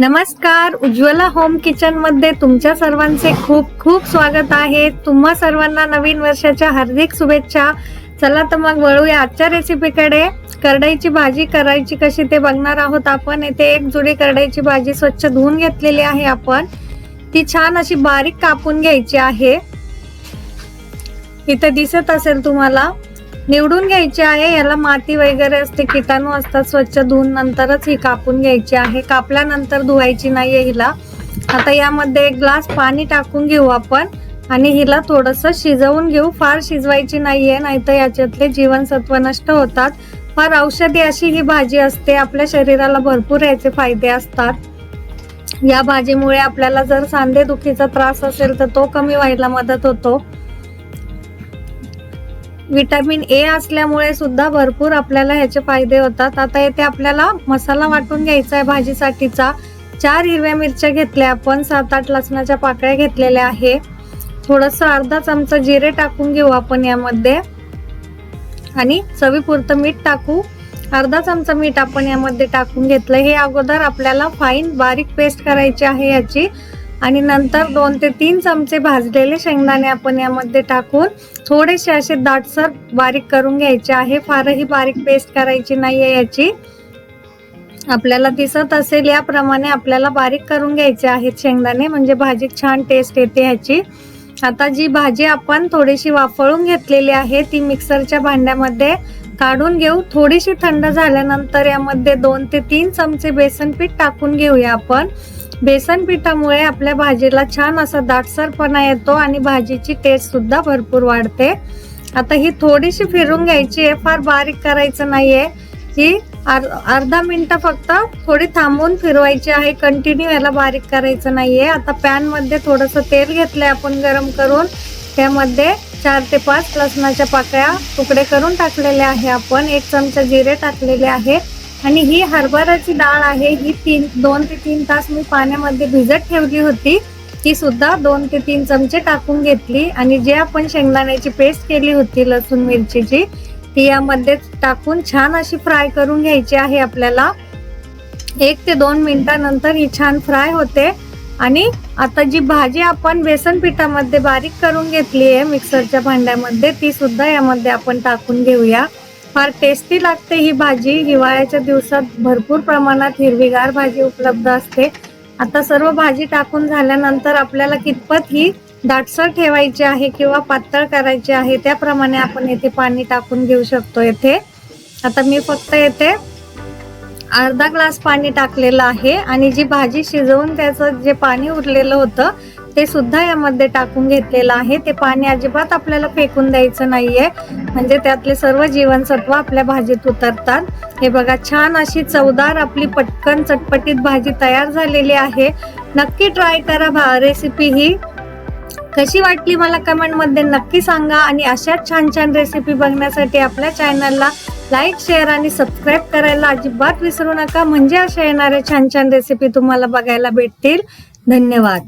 नमस्कार. उज्ज्वला होम किचनमध्ये तुमच्या सर्वांचे खूप खूप स्वागत आहे. तुम्हा सर्वांना नवीन वर्षाच्या हार्दिक शुभेच्छा. चला तर मग वळूया आजच्या रेसिपीकडे करडईची भाजी करायची कशी ते बघणार आहोत आपण. येथे एक जुडी करडईची भाजी स्वच्छ धुवून घेतलेली आहे आपण. ती छान अशी बारीक कापून घ्यायची आहे. इथे दिसत असेल तुम्हाला. निवडून घ्यायची आहे. याला माती वगैरे असते किटाणू असतात स्वच्छ धुवून नंतरच ही कापून घ्यायची आहे. कापल्यानंतर धुवायची नाहीये हिला. आता यामध्ये एक ग्लास पाणी टाकून घेऊ आपण आणि हिला थोडस शिजवून घेऊ. फार शिजवायची नाहीये नाहीतर याच्यातले जीवनसत्व नष्ट होतात. फार औषधी अशी ही भाजी असते आपल्या शरीराला भरपूर याचे फायदे असतात. या भाजीमुळे आपल्याला जर सांधेदुखीचा त्रास असेल तर तो कमी व्हायला मदत होतो. विटॅमिन ए असल्यामुळे सुद्धा भरपूर आपल्याला ह्याचे फायदे होतात. आता येथे आपल्याला मसाला वाटून घ्यायचा आहे भाजीसाठीचा. चार हिरव्या मिरच्या घेतल्या आपण. सात आठ लसणाच्या पाकळ्या घेतलेल्या आहे. थोडस अर्धा चमचा जिरे टाकून घेऊ आपण यामध्ये. आणि चवीपुरतं मीठ टाकू. अर्धा चमचा मीठ आपण यामध्ये टाकून घेतलं. हे अगोदर आपल्याला फाईन बारीक पेस्ट करायची आहे याची. आणि नंतर दोन ते तीन चमचे भाजलेले शेंगदाणे आपण यामध्ये टाकून थोडेसे असे दाटसर बारीक करून घ्यायचे आहे. फारही बारीक पेस्ट करायची नाही आहे याची. आपल्याला दिसत असेल याप्रमाणे आपल्याला बारीक करून घ्यायचे आहेत शेंगदाणे म्हणजे भाजी छान टेस्ट येते ह्याची. आता जी भाजी आपण थोडीशी वाफळून घेतलेली आहे ती मिक्सरच्या भांड्यामध्ये काढून घेऊ. थोडीशी थंड झाल्यानंतर यामध्ये दोन ते तीन चमचे बेसन पीठ टाकून घेऊया आपण. बेसन पिठामुळे आपल्या भाजीला छान असा दाटसरपणा येतो आणि भाजीची टेस्ट सुद्धा भरपूर वाढते. आता ही थोडीशी फिरून घ्यायची आहे. फार बारीक करायचं नाहीये. ही अर्धा मिनिट फक्त थोडी थांबून फिरवायची आहे. कंटिन्यू याला बारीक करायचं नाहीये. आता पॅनमध्ये थोडस तेल घेतलंय आपण गरम करून. त्यामध्ये चार ते पाच लसणाच्या पाकळ्या तुकडे करून टाकलेले आहे आपण. एक चमचा जिरे टाकलेले आहे. आणि ही हरभऱ्याची डाळ आहे. ही तीन दोन ते तीन तास मी पाण्यामध्ये भिजत ठेवली होती. ती सुद्धा दोन ते तीन चमचे टाकून घेतली. आणि जे आपण शेंगदाण्याची पेस्ट केली होती लसूण मिरचीची ती यामध्ये टाकून छान अशी फ्राय करून घ्यायची आहे आपल्याला. एक ते दोन मिनिटानंतर ही छान फ्राय होते. आणि आता जी भाजी आपण बेसन पिठामध्ये बारीक करून घेतली आहे मिक्सरच्या भांड्यामध्ये ती सुद्धा यामध्ये आपण टाकून घेऊया. फार टेस्टी लागते ही भाजी. हिवाळ्याच्या दिवसात भरपूर प्रमाणात हिरवीगार भाजी उपलब्ध असते. आता सर्व भाजी टाकून झाल्यानंतर आपल्याला कितपत ही दाटसर ठेवायची आहे किंवा पातळ करायची आहे त्याप्रमाणे आपण येथे पाणी टाकून घेऊ शकतो येथे. आता मी फक्त येथे अर्धा ग्लास पाणी टाकलेलं आहे आणि जी भाजी शिजवून त्याचं जे पाणी उरलेलं होतं ते सुद्धा यामध्ये टाकून घेतलेलं आहे. ते पाणी अजिबात आपल्याला फेकून द्यायचं नाहीये. म्हणजे त्यातले सर्व जीवनसत्व आपल्या भाजीत उतरतात. हे बघा छान अशी चवदार आपली पटकन चटपटीत भाजी तयार झालेली आहे. नक्की ट्राय करा भा रेसिपी ही. कशी वाटली मला कमेंटमध्ये नक्की सांगा आणि अशाच छान छान रेसिपी बघण्यासाठी आपल्या चॅनलला लाईक शेअर आणि सबस्क्राईब करायला अजिबात विसरू नका. म्हणजे अशा येणाऱ्या छान छान रेसिपी तुम्हाला बघायला भेटतील. धन्यवाद.